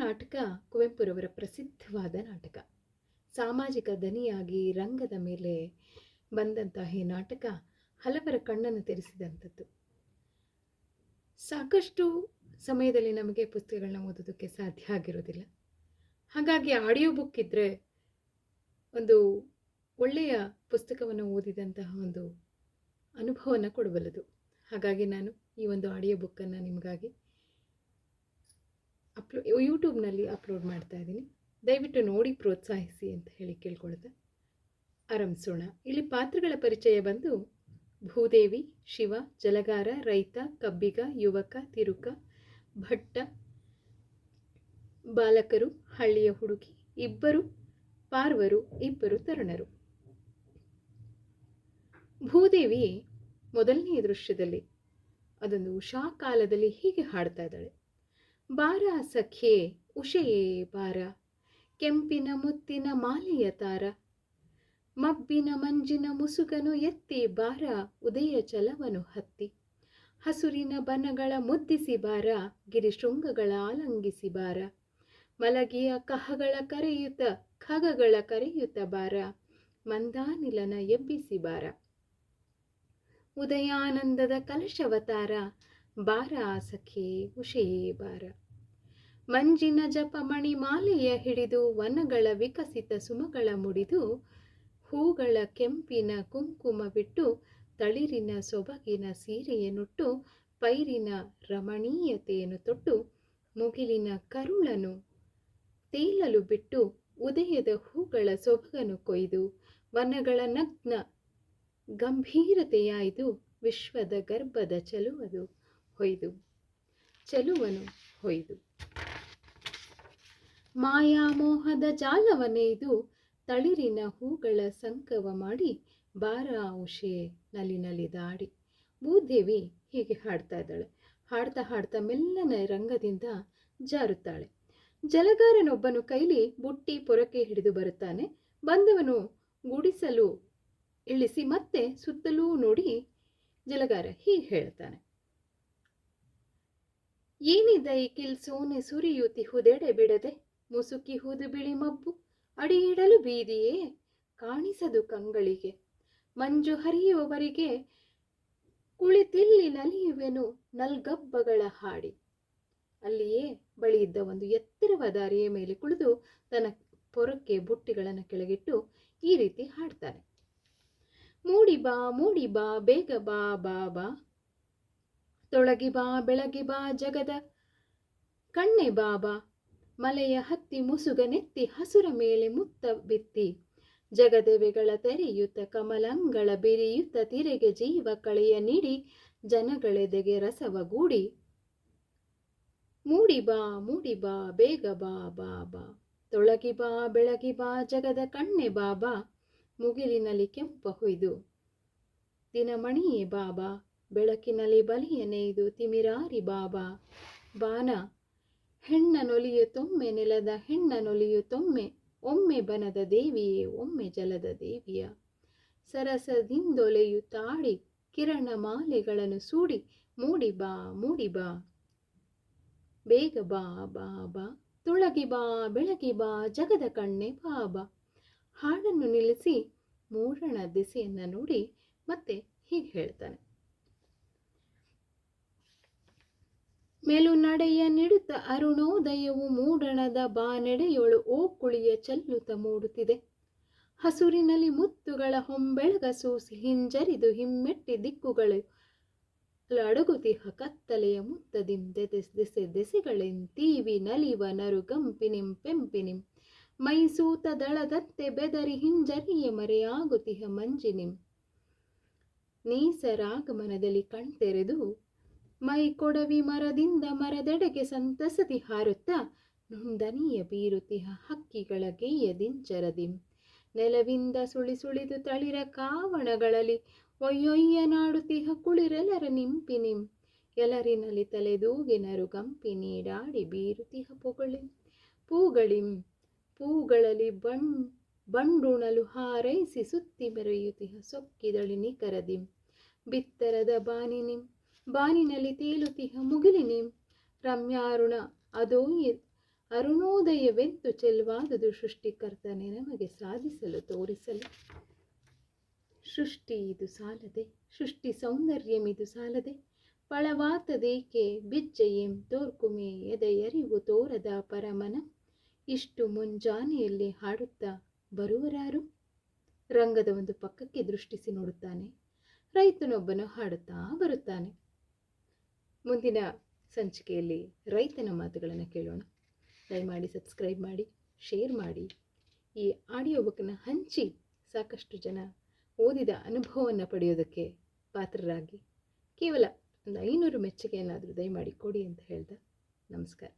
ನಾಟಕ, ಕುವೆಂಪುರವರ ಪ್ರಸಿದ್ಧವಾದ ನಾಟಕ. ಸಾಮಾಜಿಕ ದನಿಯಾಗಿ ರಂಗದ ಮೇಲೆ ಬಂದಂತಹ ಈ ನಾಟಕ ಹಲವರ ಕಣ್ಣನ್ನು ತೆರೆಸಿದಂಥದ್ದು. ಸಾಕಷ್ಟು ಸಮಯದಲ್ಲಿ ನಮಗೆ ಪುಸ್ತಕಗಳನ್ನ ಓದೋದಕ್ಕೆ ಸಾಧ್ಯ ಆಗಿರೋದಿಲ್ಲ. ಹಾಗಾಗಿ ಆಡಿಯೋ ಬುಕ್ ಇದ್ದರೆ ಒಂದು ಒಳ್ಳೆಯ ಪುಸ್ತಕವನ್ನು ಓದಿದಂತಹ ಒಂದು ಅನುಭವವನ್ನು ಕೊಡಬಲ್ಲದು ಹಾಗಾಗಿ ನಾನು ಈ ಒಂದು ಆಡಿಯೋ ಬುಕ್ಕನ್ನು ನಿಮಗಾಗಿ ಅಪ್ಲೋ ಯೂಟ್ಯೂಬ್ನಲ್ಲಿ ಅಪ್ಲೋಡ್ ಮಾಡ್ತಾ ಇದ್ದೀನಿ. ದಯವಿಟ್ಟು ನೋಡಿ ಪ್ರೋತ್ಸಾಹಿಸಿ ಅಂತ ಹೇಳಿ ಕೇಳ್ಕೊಳ್ತಾ. ಆರಂಭಿಸೋಣ. ಇಲ್ಲಿ ಪಾತ್ರಗಳ ಪರಿಚಯ ಬಂದು ಭೂದೇವಿ, ಶಿವ, ಜಲಗಾರ, ರೈತ, ಕಬ್ಬಿಗ, ಯುವಕ, ತಿರುಕ, ಭಟ್ಟ, ಬಾಲಕರು, ಹಳ್ಳಿಯ ಹುಡುಗಿ, ಇಬ್ಬರು ಪಾರ್ವರು, ಇಬ್ಬರು ತರುಣರು. ಭೂದೇವಿ ಮೊದಲನೆಯ ದೃಶ್ಯದಲ್ಲಿ ಅದೊಂದು ಉಷಾ ಕಾಲದಲ್ಲಿ ಹೀಗೆ ಹಾಡ್ತಾ ಇದ್ದಾಳೆ. ಬಾರ ಸಖೆ ಉಷೆಯೇ ಬಾರ, ಕೆಂಪಿನ ಮುತ್ತಿನ ಮಾಲೆಯ ತಾರ, ಮಬ್ಬಿನ ಮಂಜಿನ ಮುಸುಗನು ಎತ್ತಿ ಬಾರ, ಉದಯ ಚಲವನು ಹತ್ತಿ, ಹಸುರಿನ ಬನಗಳ ಮುದ್ದಿಸಿ ಬಾರ, ಗಿರಿಶೃಂಗಗಳ ಆಲಂಗಿಸಿ ಬಾರ, ಮಲಗಿಯ ಕಹಗಳ ಕರೆಯುತ ಖಗಗಳ ಕರೆಯುತ ಬಾರ, ಮಂದಾನಿಲನ ಎಬ್ಬಿಸಿ ಬಾರ. ಉದಯಾನಂದದ ಕಲಶವತಾರ, ಬಾರ ಸಖೆ ಉಷೆಯೇ ಬಾರ. ಮಂಜಿನ ಜಪಮಣಿ ಮಾಲೆಯ ಹಿಡಿದು ವನಗಳ ವಿಕಸಿತ ಸುಮಗಳ ಮುಡಿದು ಹೂಗಳ ಕೆಂಪಿನ ಕುಂಕುಮ ಬಿಟ್ಟು ತಳಿರಿನ ಸೊಬಗಿನ ಸೀರೆಯನ್ನುಟ್ಟು ಪೈರಿನ ರಮಣೀಯತೆಯನ್ನು ತೊಟ್ಟು ಮುಗಿಲಿನ ಕರುಳನು ತೇಲಲು ಬಿಟ್ಟು ಉದಯದ ಹೂಗಳ ಸೊಬಗನು ಕೊಯ್ದು ವನಗಳ ನಗ್ನ ಗಂಭೀರತೆಯಾಯ್ದು ವಿಶ್ವದ ಗರ್ಭದ ಚಲುವದು ಹೊಯ್ದು, ಚಲುವನು ಹೊಯ್ದು. ಮಾಯಾಮೋಹದ ಜಾಲವನೆಯ್ದು ತಳಿರಿನ ಹೂಗಳ ಸಂಕವ ಮಾಡಿ ಬಾರ ಉಷೆ ನಲಿ ನಲಿದಾಡಿ ಭೂದೇವಿ ಹೀಗೆ ಹಾಡ್ತಾ ಇದ್ದಾಳೆ. ಹಾಡ್ತಾ ಹಾಡ್ತಾ ಮೆಲ್ಲನೆ ರಂಗದಿಂದ ಜಾರುತ್ತಾಳೆ. ಜಲಗಾರನೊಬ್ಬನು ಕೈಲಿ ಬುಟ್ಟಿ ಪೊರಕೆ ಹಿಡಿದು ಬರುತ್ತಾನೆ. ಬಂದವನು ಗುಡಿಸಲು ಇಳಿಸಿ ಮತ್ತೆ ಸುತ್ತಲೂ ನೋಡಿ ಜಲಗಾರ ಹೀಗೆ ಹೇಳ್ತಾನೆ. ಏನಿದೈ ಕಿಲ್ ಸೋನೆ ಸುರಿಯುತಿ ಹುದೆಡೆ ಬಿಡದೆ? ಮುಸುಕಿ ಹುದು ಬಿಳಿ ಮಬ್ಬು ಅಡಿಯಿಡಲು ಬೀದಿಯೇ? ಕಾಣಿಸದು ಕಂಗಳಿಗೆ. ಮಂಜು ಹರಿಯುವವರಿಗೆ ಕುಳಿತಿಲ್ಲಿ ನಲಿಯುವೆನು ನಲ್ಗಬ್ಬಗಳ ಹಾಡಿ. ಅಲ್ಲಿಯೇ ಬಳಿ ಇದ್ದ ಒಂದು ಎತ್ತರವಾದ ದಾರಿಯ ಮೇಲೆ ಕುಳಿದು ತನ್ನ ಪೊರಕ್ಕೆ ಬುಟ್ಟಿಗಳನ್ನು ಕೆಳಗಿಟ್ಟು ಈ ರೀತಿ ಹಾಡ್ತಾನೆ. ಮೂಡಿ ಬಾ ಮೂಡಿ ಬಾ, ಬೇಗ ಬಾ ಬಾ ಬಾ. ತೊಳಗಿ ಬಾ, ಬೆಳಗಿ ಬಾ ಜಗದ. ಕಣ್ಣೆ ಬಾಬಾ, ಮಲೆಯ ಹತ್ತಿ ಮುಸುಗನೆತ್ತಿ ಹಸುರ ಮೇಲೆ ಮುತ್ತ ಬಿತ್ತಿ. ಜಗದೆವೆಗಳ ತೆರೆಯುತ ಕಮಲಂಗಳ ಬಿರಿಯುತ ತಿರೆಗೆ ಜೀವ ಕಳೆಯ ನೀಡಿ. ಜನಗಳೆದೆಗೆ ರಸವಗೂಡಿ ಮೂಡಿ ಬಾ ಮೂಡಿ ಬಾ, ಬೇಗ ಬಾ ಬಾ ಬಾ ತೊಳಗಿ ಬಾ, ಬೆಳಗಿ ಬಾ ಜಗದ ಕಣ್ಣೆ ಬಾಬಾ. ಮುಗಿಲಿನಲ್ಲಿ ಕೆಂಪ ಹೊಯ್ದು. ದಿನಮಣಿಯೇ ಬಾಬಾ ಬೆಳಕಿನಲ್ಲಿ ಬಲಿಯ ನೇಯ್ದು ತಿಮಿರಾರಿ ಬಾಬಾ. ಬಾನ, ಹೆಣ್ಣ ತೊಮ್ಮೆ, ನೆಲದ ಹೆಣ್ಣ ನೊಲಿಯು ತೊಮ್ಮೆ, ಒಮ್ಮೆ ಬನದ ದೇವಿಯೇ, ಒಮ್ಮೆ ಜಲದ ದೇವಿಯ. ಸರಸದಿಂದೊಲೆಯು ತಾಡಿ, ಕಿರಣ ಮಾಲೆಗಳನ್ನು ಸೂಡಿ, ಮೂಡಿ ಬಾ ಮೂಡಿ ಬಾ. ಬೇಗ ಬಾ ಬಾ ಬಾ ತುಳಗಿ ಬಾ, ಬೆಳಗಿ ಬಾ, ಜಗದ ಕಣ್ಣೆ ಬಾಬಾ. ಹಾಡನ್ನು ನಿಲ್ಲಿಸಿ ಮೂಡಣ ದಿಸೆಯನ್ನು ನೋಡಿ, ಮತ್ತೆ ಹೀಗೆ ಹೇಳ್ತಾನೆ. ಮೇಲು ನಡೆಯ ನಿಡುತ್ತ ಅರುಣೋದಯವು ಮೂಡಣದ ಬಾನೆಡೆಯೊಳು ಓಕುಳಿಯ ಕುಳಿಯ ಚೆಲ್ಲುತ್ತ ಮೂಡುತ್ತಿದೆ. ಹಸುರಿನಲ್ಲಿ ಮುತ್ತುಗಳ ಹೊಂಬೆಳಗ ಸೂಸಿ ಹಿಂಜರಿದು ಹಿಮ್ಮೆಟ್ಟಿ ದಿಕ್ಕುಗಳು ಅಡಗುತಿಹ ಕತ್ತಲೆಯ ಮುತ್ತದಿಂ ದೆದೆಸ್ ದೆಸೆ ದೆಸೆಗಳೆಂತೀವಿ ನಲಿವ ನರು ಗಂಪಿನಿಂ ಪೆಂಪಿನಿಂ ಮೈಸೂತ ದಳದತ್ತೆ ಬೆದರಿ ಹಿಂಜರಿಯ ಮರೆಯಾಗುತಿಹ ಮಂಜಿನಿಂ ನೀಸರಾಗಮನದಲ್ಲಿ ಕಣ್ತೆರೆದು ಮೈ ಕೊಡವಿ ಮರದಿಂದ ಮರದೆಡೆಗೆ ಸಂತಸತಿ ಹಾರುತ್ತಾ ನುಂದನಿಯ ಬೀರುತಿಹ ಹಕ್ಕಿಗಳ ಗೆಯ್ಯ ದಿಂಚರದಿಂ ನೆಲವಿಂದ ಸುಳಿ ಸುಳಿದು ತಳಿರ ಕಾವಣಗಳಲ್ಲಿ ಒಯ್ಯೊಯ್ಯ ನಾಡುತಿಹ ಕುಳಿರೆಲರ ನಿಂಪಿನಿಂ. ಎಲರಿನಲ್ಲಿ ತಲೆದೂಗಿನರು ಗಂಪಿ ನೀಡಾಡಿ ಬೀರುತಿಹ ಪೊಗಳಿಂ. ಪೂಗಳಿಂ, ಪೂಗಳಲ್ಲಿ ಬಣ್ ಬಂಡುಣಲು ಹಾರೈಸಿ ಸುತ್ತಿ ಮೆರೆಯುತಿಹ ಸೊಕ್ಕಿದಳಿ ನಿಕರದಿಂ ಬಿತ್ತರದ ಬಾನಿನಿಂ ಬಾನಿನಲ್ಲಿ ತೇಲುತಿಹ ಮುಗಿಲಿನಿ. ರಮ್ಯಾರುಣ ಅದೋ ಅರುಣೋದಯವೆಂತು ಚೆಲ್ವಾದುದು ಸೃಷ್ಟಿಕರ್ತನೆ ನಮಗೆ ಸಾಧಿಸಲು ತೋರಿಸಲು. ಸೃಷ್ಟಿ ಇದು ಸಾಲದೆ, ಸೃಷ್ಟಿ ಸೌಂದರ್ಯಮಿದು ಸಾಲದೆ. ಪಳವಾತದೇಕೆ ಬಿಜ್ಜೆಯೆಂ ತೋರ್ಕುಮೆ ಎದೆಯರಿವು ತೋರದ ಪರಮನ. ಇಷ್ಟು ಮುಂಜಾನೆಯಲ್ಲಿ ಹಾಡುತ್ತಾ ಬರುವರಾರು? ರಂಗದ ಒಂದು ಪಕ್ಕಕ್ಕೆ ದೃಷ್ಟಿಸಿ ನೋಡುತ್ತಾನೆ. ರೈತನೊಬ್ಬನು ಹಾಡುತ್ತಾ ಬರುತ್ತಾನೆ. ಮುಂದಿನ ಸಂಚಿಕೆಯಲ್ಲಿ ರೈತನ ಮಾತುಗಳನ್ನು ಕೇಳೋಣ. ದಯಮಾಡಿ ಸಬ್ಸ್ಕ್ರೈಬ್ ಮಾಡಿ ಶೇರ್ ಮಾಡಿ. ಈ ಆಡಿಯೋ ಬುಕ್ಕನ್ನು ಹಂಚಿ ಸಾಕಷ್ಟು ಜನ ಓದಿದ ಅನುಭವವನ್ನು ಪಡೆಯೋದಕ್ಕೆ ಪಾತ್ರರಾಗಿ. ಕೇವಲ ಒಂದು ಐನೂರು ಮೆಚ್ಚುಗೆಯನ್ನಾದರೂ ದಯಮಾಡಿ ಕೊಡಿ ಅಂತ ಹೇಳ್ದ. ನಮಸ್ಕಾರ.